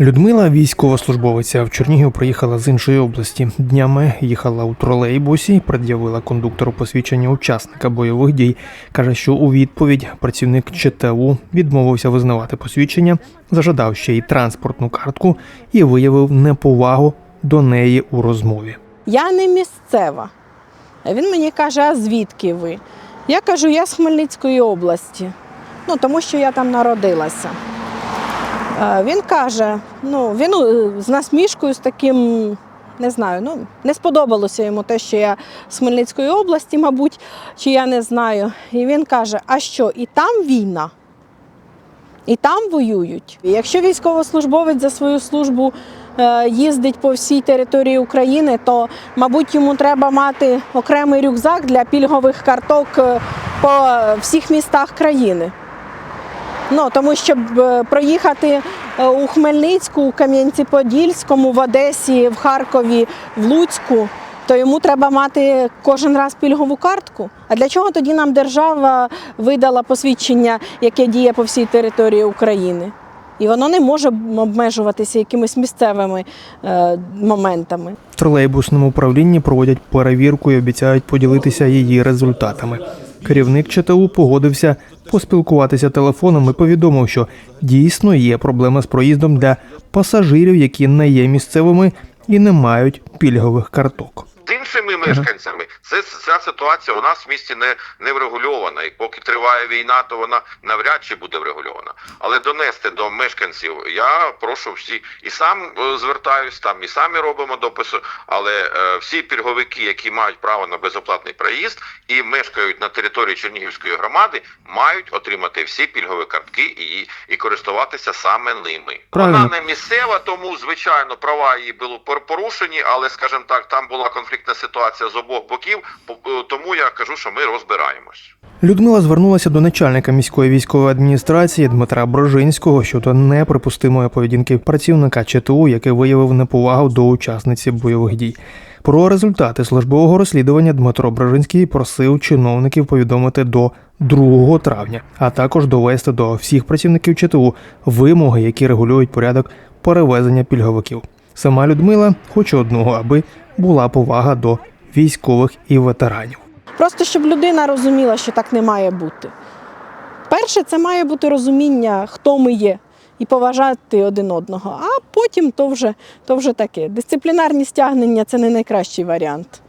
Людмила, військовослужбовиця в Чернігів, приїхала з іншої області. Днями їхала у тролейбусі, пред'явила кондуктору посвідчення учасника бойових дій. каже, що у відповідь працівник ЧТУ відмовився визнавати посвідчення, зажадав ще й транспортну картку і виявив неповагу до неї у розмові. Я не місцева. Він мені каже, а звідки ви? Я кажу, я з Хмельницької області, ну тому що я там народилася. Е, Він каже, ну він е, з насмішкою, з таким, не знаю, ну не сподобалося йому те, що я з Хмельницької області, мабуть, чи я не знаю. І він каже: а що, і там війна? І там воюють. Якщо військовослужбовець за свою службу е, їздить по всій території України, то, мабуть, йому треба мати окремий рюкзак для пільгових карток по всіх містах країни. Ну, тому щоб е, проїхати е, у Хмельницьку, у Кам'янці-Подільському, в Одесі, в Харкові, в Луцьку, то йому треба мати кожен раз пільгову картку. А для чого тоді нам держава видала посвідчення, яке діє по всій території України? І воно не може обмежуватися якимись місцевими е, моментами. В тролейбусному управлінні проводять перевірку і обіцяють поділитися її результатами. Керівник ЧТУ погодився поспілкуватися телефоном і повідомив, що дійсно є проблема з проїздом для пасажирів, які не є місцевими і не мають пільгових карток. З іншими мешканцями це ця ситуація у нас в місті не, не врегульована. І поки триває війна, то вона навряд чи буде врегульована. Але донести до мешканців я прошу всі і сам е, звертаюсь там, і самі робимо дописи. Але е, всі пільговики, які мають право на безоплатний проїзд і мешкають на території Чернігівської громади, мають отримати всі пільгові картки і, і користуватися саме ними. Правильно. Вона не місцева, тому звичайно права її були порушені, але скажімо так, там була конфліктна ситуація з обох боків. е, Тому я кажу, що ми розбираємось. Людмила звернулася до начальника міської військової адміністрації Дмитра Брожинського щодо неприпустимої поведінки працівника ЧТУ, який виявив неповагу до учасниці бойових дій. Про результати службового розслідування Дмитро Брожинський просив чиновників повідомити до 2 травня, а також довести до всіх працівників ЧТУ вимоги, які регулюють порядок перевезення пільговиків. Сама Людмила хоче одного, аби була повага до військових і ветеранів. Просто щоб людина розуміла, що так не має бути. Перше, це має бути розуміння, хто ми є, і поважати один одного. А потім то вже, то вже таке. Дисциплінарні стягнення це не найкращий варіант.